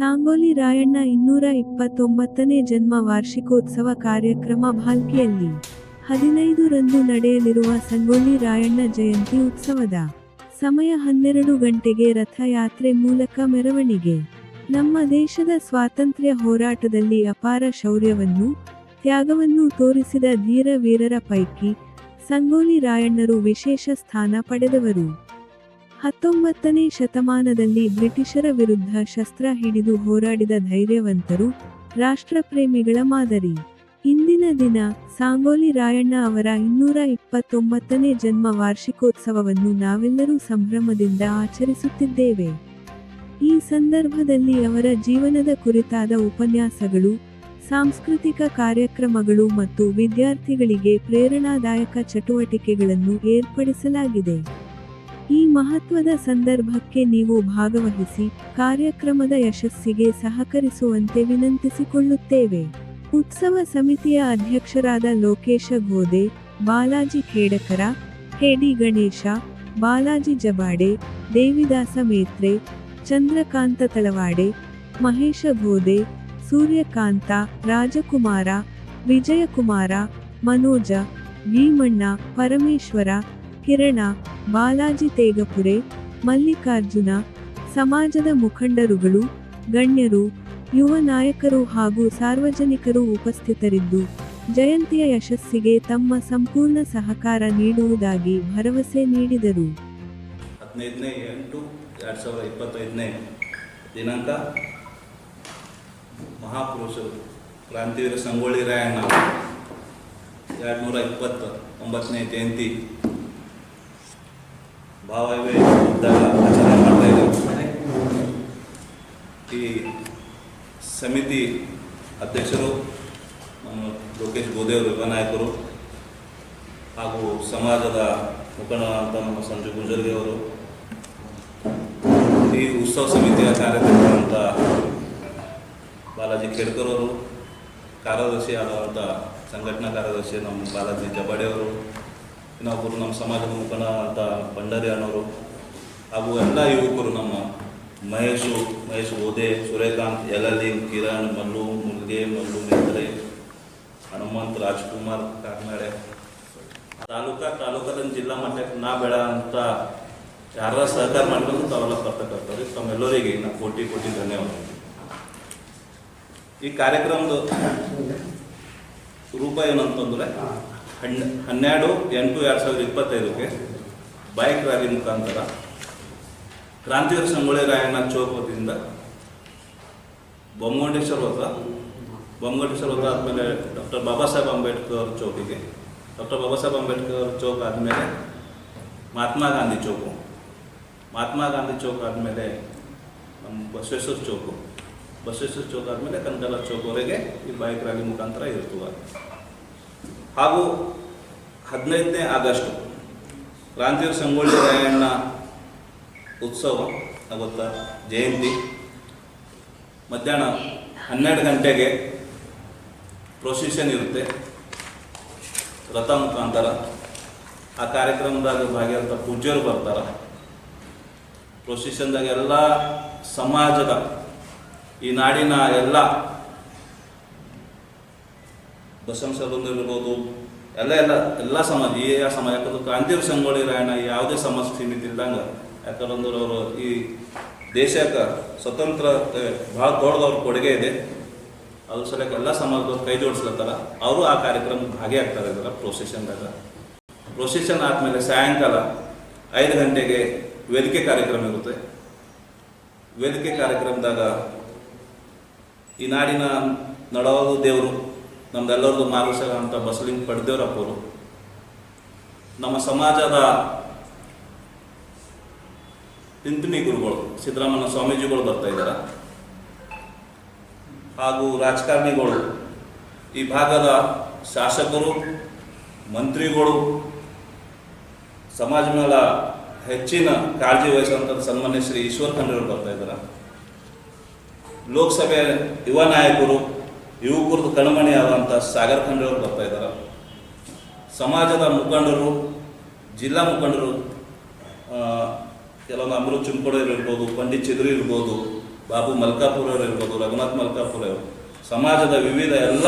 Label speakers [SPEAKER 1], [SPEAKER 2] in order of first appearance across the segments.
[SPEAKER 1] ಸಾಂಗೋಲಿ ರಾಯಣ್ಣ ಇನ್ನೂರ ಇಪ್ಪತ್ತೊಂಬತ್ತನೇ ಜನ್ಮ ವಾರ್ಷಿಕೋತ್ಸವ ಕಾರ್ಯಕ್ರಮ ಭಾಲ್ಕಿಯಲ್ಲಿ ಹದಿನೈದು ರಂದು ನಡೆಯಲಿರುವ ಸಂಗೊಳ್ಳಿ ರಾಯಣ್ಣ ಜಯಂತಿ ಉತ್ಸವದ ಸಮಯ ಹನ್ನೆರಡು ಗಂಟೆಗೆ ರಥಯಾತ್ರೆ ಮೂಲಕ ಮೆರವಣಿಗೆ. ನಮ್ಮ ದೇಶದ ಸ್ವಾತಂತ್ರ್ಯ ಹೋರಾಟದಲ್ಲಿ ಅಪಾರ ಶೌರ್ಯವನ್ನು, ತ್ಯಾಗವನ್ನು ತೋರಿಸಿದ ಧೀರ ವೀರರ ಪೈಕಿ ಸಂಗೊಳ್ಳಿ ರಾಯಣ್ಣರು ವಿಶೇಷ ಸ್ಥಾನ ಪಡೆದವರು. ಹತ್ತೊಂಬತ್ತನೇ ಶತಮಾನದಲ್ಲಿ ಬ್ರಿಟಿಷರ ವಿರುದ್ಧ ಶಸ್ತ್ರ ಹಿಡಿದು ಹೋರಾಡಿದ ಧೈರ್ಯವಂತರು ರಾಷ್ಟ್ರಪ್ರೇಮಿಗಳ ಮಾದರಿ. ಇಂದಿನ ದಿನ ಸಾಂಗೋಲಿ ರಾಯಣ್ಣ ಅವರ ಇನ್ನೂರ ಇಪ್ಪತ್ತೊಂಬತ್ತನೇ ಜನ್ಮ ವಾರ್ಷಿಕೋತ್ಸವವನ್ನು ನಾವೆಲ್ಲರೂ ಸಂಭ್ರಮದಿಂದ ಆಚರಿಸುತ್ತಿದ್ದೇವೆ. ಈ ಸಂದರ್ಭದಲ್ಲಿ ಅವರ ಜೀವನದ ಕುರಿತಾದ ಉಪನ್ಯಾಸಗಳು, ಸಾಂಸ್ಕೃತಿಕ ಕಾರ್ಯಕ್ರಮಗಳು ಮತ್ತು ವಿದ್ಯಾರ್ಥಿಗಳಿಗೆ ಪ್ರೇರಣಾದಾಯಕ ಚಟುವಟಿಕೆಗಳನ್ನು ಏರ್ಪಡಿಸಲಾಗಿದೆ. ಈ ಮಹತ್ವದ ಸಂದರ್ಭಕ್ಕೆ ನೀವು ಭಾಗವಹಿಸಿ ಕಾರ್ಯಕ್ರಮದ ಯಶಸ್ಸಿಗೆ ಸಹಕರಿಸುವಂತೆ ವಿನಂತಿಸಿಕೊಳ್ಳುತ್ತೇವೆ. ಉತ್ಸವ ಸಮಿತಿಯ ಅಧ್ಯಕ್ಷರಾದ ಲೋಕೇಶ ಗೋದೆ, ಬಾಲಾಜಿ ಖೇಡಕರ, ಕೆಡಿ ಗಣೇಶ, ಬಾಲಾಜಿ ಜಬಾಡೆ, ದೇವಿದಾಸ ಮೇತ್ರೆ, ಚಂದ್ರಕಾಂತ ತಳವಾಡೆ, ಮಹೇಶ ಗೋದೆ, ಸೂರ್ಯಕಾಂತ, ರಾಜಕುಮಾರ, ವಿಜಯಕುಮಾರ, ಮನೋಜ, ಭೀಮಣ್ಣ, ಪರಮೇಶ್ವರ, ಕಿರಣ ಬಾಲಾಜಿ ತೇಗಪುರೆ, ಮಲ್ಲಿಕಾರ್ಜುನ, ಸಮಾಜದ ಮುಖಂಡರುಗಳು, ಗಣ್ಯರು, ಯುವ ನಾಯಕರು ಹಾಗೂ ಸಾರ್ವಜನಿಕರು ಉಪಸ್ಥಿತರಿದ್ದು, ಜಯಂತಿಯ ಯಶಸ್ಸಿಗೆ ತಮ್ಮ ಸಂಪೂರ್ಣ ಸಹಕಾರ ನೀಡುವುದಾಗಿ ಭರವಸೆ ನೀಡಿದರು.
[SPEAKER 2] ಹದಿನೈದನೇ ಎಂಟು ಎರಡು ಸಾವಿರದ ಇಪ್ಪತ್ತೈದನೇ ದಿನಾಂಕ ಮಹಾಪುರುಷರು ಕ್ರಾಂತಿವೀರ ಸಂಗೊಳ್ಳಿ ರಾಯಣ್ಣ. ಎರಡು ನೂರ ಇಪ್ಪತ್ತ ಒಂಬತ್ತನೇ ಜಯಂತಿ. ಭಾವವೇ ಇದ್ದಾಗ ಆಚರಣೆ ಮಾಡ್ತಾ ಇದ್ದೀವಿ ಈ ಸಮಿತಿ ಅಧ್ಯಕ್ಷರು, ನಮ್ಮ ಲೋಕೇಶ್ ಗೋದೇವರು ಉಪನಾಯಕರು ನಾಯಕರು ಹಾಗೂ ಸಮಾಜದ ಮುಖಂಡರಾದಂಥ ನಮ್ಮ ಸಂಜು ಗುಂಜರ್ಗೆ ಅವರು, ಈ ಉತ್ಸವ ಸಮಿತಿಯ ಕಾರ್ಯದರ್ಶಿಯಾದಂಥ ಬಾಲಾಜಿ ಖೇಡ್ಕರ್ ಅವರು, ಕಾರ್ಯದರ್ಶಿ ಆದಂಥ ಸಂಘಟನಾ ಕಾರ್ಯದರ್ಶಿ ನಮ್ಮ ಬಾಲಾಜಿ ಜಬಾಡೆ ಅವರು ಇನ್ನೊಬ್ಬರು ನಮ್ಮ ಸಮಾಜದ ಮುಖಂಡರಾದಂಥ ಭಂಡಾರಿ ಅನ್ನೋರು. ಹಾಗೂ ಎಲ್ಲ ಯುವಕರು ನಮ್ಮ ಮಹೇಶು, ಮಹೇಶ್ ಓದೆ, ಸೂರ್ಯಕಾಂತ್ ಯಲಲಿ ಕಿರಣ್, ಮಲ್ಲು, ಮುಲ್ಗೆ, ಮಲ್ಲು ನೇತ್ರೆ ಹನುಮಂತ್, ರಾಜ್ಕುಮಾರ್ ಕಾಕ್ನಾಡೆ ತಾಲೂಕಾ ತಾಲೂಕಾದ ಜಿಲ್ಲಾ ಮಟ್ಟಕ್ಕೆ ನಾ ಬೇಡ ಅಂತ ಯಾರ ಸಹಕಾರ ಮಾಡ್ಕೊಂಡು ತಾವೆಲ್ಲ ಬರ್ತಕ್ಕಂಥವ್ರಿ. ತಮ್ಮೆಲ್ಲರಿಗೆ ನಾ ಕೋಟಿ ಕೋಟಿ ಧನ್ಯವಾದ ಈ ಕಾರ್ಯಕ್ರಮದ ರೂಪ ಏನಂತಂದ್ರೆ ಹನ್ ಹನ್ನೆರಡು, ಎಂಟು, ಎರಡು ಸಾವಿರದ ಇಪ್ಪತ್ತೈದಕ್ಕೆ ಬೈಕ್ ರ್ಯಾಲಿ ಮುಖಾಂತರ ಕ್ರಾಂತಿವೀರ ಸಂಗೊಳ್ಳಿ ರಾಯಣ್ಣ ಚೌಕದಿಂದ ಬೊಮ್ಮಗೊಂಡೇಶ್ವರ ಹೋದ ಬೊಮ್ಮಗೊಂಡೇಶ್ವರ ಹೋದ ಆದಮೇಲೆ ಡಾಕ್ಟರ್ ಬಾಬಾ ಸಾಹೇಬ್ ಅಂಬೇಡ್ಕರ್ ಚೌಕಿಗೆ. ಡಾಕ್ಟರ್ ಬಾಬಾ ಸಾಹೇಬ್ ಅಂಬೇಡ್ಕರ್ ಚೌಕ್ ಆದಮೇಲೆ ಮಹಾತ್ಮ ಗಾಂಧಿ ಚೌಕು. ಮಹಾತ್ಮ ಗಾಂಧಿ ಚೌಕ್ ಆದಮೇಲೆ ನಮ್ಮ ಬಸವೇಶ್ವರ ಚೌಕು. ಬಸವೇಶ್ವರ ಚೌಕ್ ಆದಮೇಲೆ ಕನಕಲ ಚೌಕ್ವರೆಗೆ ಈ ಬೈಕ್ ರ್ಯಾಲಿ ಮುಖಾಂತರ ಇರ್ತವೆ. ಹಾಗೂ ಹದಿನೈದನೇ ಆಗಸ್ಟ್ ಕ್ರಾಂತಿವೀರ ಸಂಗೊಳ್ಳಿ ರಾಯಣ್ಣ ಉತ್ಸವ ಆಗುತ್ತಾ ಜಯಂತಿ. ಮಧ್ಯಾಹ್ನ ಹನ್ನೆರಡು ಗಂಟೆಗೆ ಪ್ರೊಸಿಷನ್ ಇರುತ್ತೆ. ರಥ ಮುಖಾಂತರ. ಆ ಕಾರ್ಯಕ್ರಮದಾಗ ಭಾಗಿಯಾದಂಥ ಪೂಜ್ಯರು ಬರ್ತಾರೆ. ಪ್ರೊಸಿಷನ್ದಾಗ ಎಲ್ಲ ಸಮಾಜದ, ಈ ನಾಡಿನ ಎಲ್ಲ ಇರ್ಬೋದು, ಎಲ್ಲ ಎಲ್ಲ ಎಲ್ಲ ಸಮಾಜ, ಈ ಆ ಸಮಾಜ, ಯಾಕಂದ್ರೆ ಕ್ರಾಂತಿವೀರ ಸಂಗೊಳ್ಳಿ ರಾಯಣ್ಣ ಯಾವುದೇ ಸಮಾಜ ಸೀಮಿತ ಇಲ್ದಂಗೆ ಯಾಕಂದ್ರೆ ಅವರು ಈ ದೇಶಕ್ಕೆ ಸ್ವತಂತ್ರ ಭಾಳ ದೊಡ್ಡದವ್ರ ಕೊಡುಗೆ ಇದೆ. ಅದ್ರ ಸಲಕ್ಕೆ ಎಲ್ಲ ಸಮಾಜದವ್ರು ಕೈ ಜೋಡಿಸ್ಲತ್ತಾರ. ಅವರು ಆ ಕಾರ್ಯಕ್ರಮಕ್ಕೆ ಭಾಗಿಯಾಗ್ತಾರೆ ಇದರ ಪ್ರೊಸೆಷನ್ದಾಗ ಪ್ರೊಸೆಷನ್ ಆದಮೇಲೆ ಸಾಯಂಕಾಲ ಐದು ಗಂಟೆಗೆ ವೇದಿಕೆ ಕಾರ್ಯಕ್ರಮ ಇರುತ್ತೆ. ವೇದಿಕೆ ಕಾರ್ಯಕ್ರಮದಾಗ ಈ ನಾಡಿನ ನಡವಾದ ದೇವರು ನಮ್ದೆಲ್ಲರದು ಮಾರ್ಗದರ್ಶಕ ಅಂತ ಬಸಲಿಂಗ್ ಪಡೆದೇವ್ರಪ್ಪರು ನಮ್ಮ ಸಮಾಜದ ತಿಂತಿಣಿ ಗುರುಗಳು, ಸಿದ್ದರಾಮಯ್ಯ ಸ್ವಾಮೀಜಿಗಳು ಬರ್ತಾ ಇದ್ದಾರೆ. ಹಾಗೂ ರಾಜಕಾರಣಿಗಳು, ಈ ಭಾಗದ ಶಾಸಕರು, ಮಂತ್ರಿಗಳು, ಸಮಾಜ ಮೇಲ ಹೆಚ್ಚಿನ ಕಾಳಜಿ ವಹಿಸುವಂಥ ಸನ್ಮಾನ್ಯ ಶ್ರೀ ಈಶ್ವರ್ ಖಂಡ್ರೆಯವರು ಬರ್ತಾ ಇದ್ದಾರೆ. ಲೋಕಸಭೆ ಯುವ ನಾಯಕರು ಯುವಕರದ್ದು ಕಣ್ಮಣಿ ಆದಂಥ ಸಾಗರ್ ಖಂಡ್ರೆಯವರು ಬರ್ತಾ ಇದ್ದಾರೆ ಸಮಾಜದ ಮುಖಂಡರು, ಜಿಲ್ಲಾ ಮುಖಂಡರು ಕೆಲವೊಂದು ಅಮೃತ್ ಚುಂಕೋಡರು ಇರ್ಬೋದು, ಪಂಡಿತ್ ಚಿದ್ರಿ ಇರ್ಬೋದು, ಬಾಬು ಮಲ್ಕಾಪುರ ಅವರು ಇರ್ಬೋದು, ರಘುನಾಥ್ ಮಲ್ಕಾಪುರ ಅವರು ಸಮಾಜದ ವಿವಿಧ ಎಲ್ಲ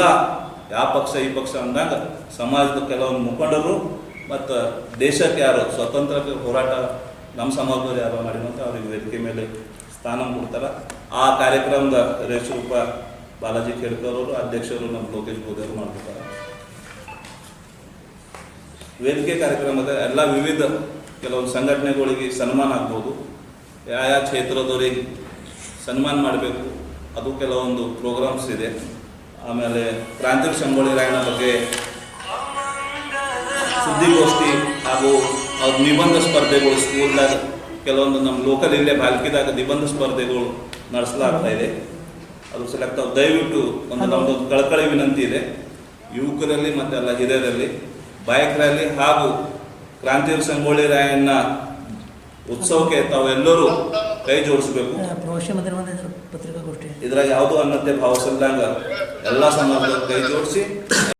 [SPEAKER 2] ಯಾವ ಪಕ್ಷ ಈ ಪಕ್ಷ ಅಂದಾಗ ಸಮಾಜದ ಕೆಲವೊಂದು ಮುಖಂಡರು ಮತ್ತು ದೇಶಕ್ಕೆ ಯಾರು ಸ್ವತಂತ್ರಕ್ಕೆ ಹೋರಾಟ, ನಮ್ಮ ಸಮಾಜದಲ್ಲಿ ಯಾರು ಮಾಡಿದಂತ ಅವ್ರಿಗೆ ವೇದಿಕೆ ಮೇಲೆ ಸ್ಥಾನ ಕೊಡ್ತಾರೆ. ಆ ಕಾರ್ಯಕ್ರಮದ ರೇಷರೂಪ ಬಾಲಾಜಿ ಕೇಳ್ಕರ್ ಅವರು, ಅಧ್ಯಕ್ಷರು ನಮ್ಮ ಲೋಕೇಶ್ ಗೋದೇವರು ಮಾಡ್ತಾರೆ ವೇದಿಕೆ ಕಾರ್ಯಕ್ರಮದ ಎಲ್ಲ ವಿವಿಧ ಕೆಲವೊಂದು ಸಂಘಟನೆಗಳಿಗೆ ಸನ್ಮಾನ ಆಗ್ಬೋದು. ಯಾವ ಯಾವ ಕ್ಷೇತ್ರದವರಿಗೆ ಸನ್ಮಾನ ಮಾಡಬೇಕು, ಅದು ಕೆಲವೊಂದು ಪ್ರೋಗ್ರಾಮ್ಸ್ ಇದೆ. ಆಮೇಲೆ ಕ್ರಾಂತಿ ಸಂಗೊಳ್ಳಿ ರಾಯಣ ಬಗ್ಗೆ ಸುದ್ದಿಗೋಷ್ಠಿ ಹಾಗೂ ಅವ್ರ ನಿಬಂಧ ಸ್ಪರ್ಧೆಗಳು ಸ್ಕೂಲ್ದಾಗ ಕೆಲವೊಂದು ನಮ್ಮ ಲೋಕಲ್ ಇಲ್ಲೇ ಬಾಲ್ಕಿದಾಗ ನಿಬಂಧ ಸ್ಪರ್ಧೆಗಳು ನಡೆಸಲಾಗ್ತಾ ಇದೆ. ಅದು ಸೆಲೆಕ್ಟ್ ಆಗಿ ದಯವಿಟ್ಟು ಒಂದು ನಮ್ಮದು ಕಳಕಳಿ ವಿನಂತಿ ಇದೆ. ಯುವಕರಲ್ಲಿ ಮತ್ತು ಎಲ್ಲ ಹಿರಿಯರಲ್ಲಿ ಬಾಯಕರಲ್ಲಿ ಹಾಗೂ ಕ್ರಾಂತಿ ಸಂಗೊಳ್ಳಿ ರಾಯಣ್ಣ ಉತ್ಸವಕ್ಕೆ ತಾವೆಲ್ಲರೂ ಕೈ ಜೋಡಿಸಬೇಕು. ಇದ್ರಾಗ ಯಾವುದೋ ಅನ್ನತೆ ಭಾವಿಸಿದಂಗ ಎಲ್ಲ ಸಮಾಜದ ಕೈ ಜೋಡಿಸಿ.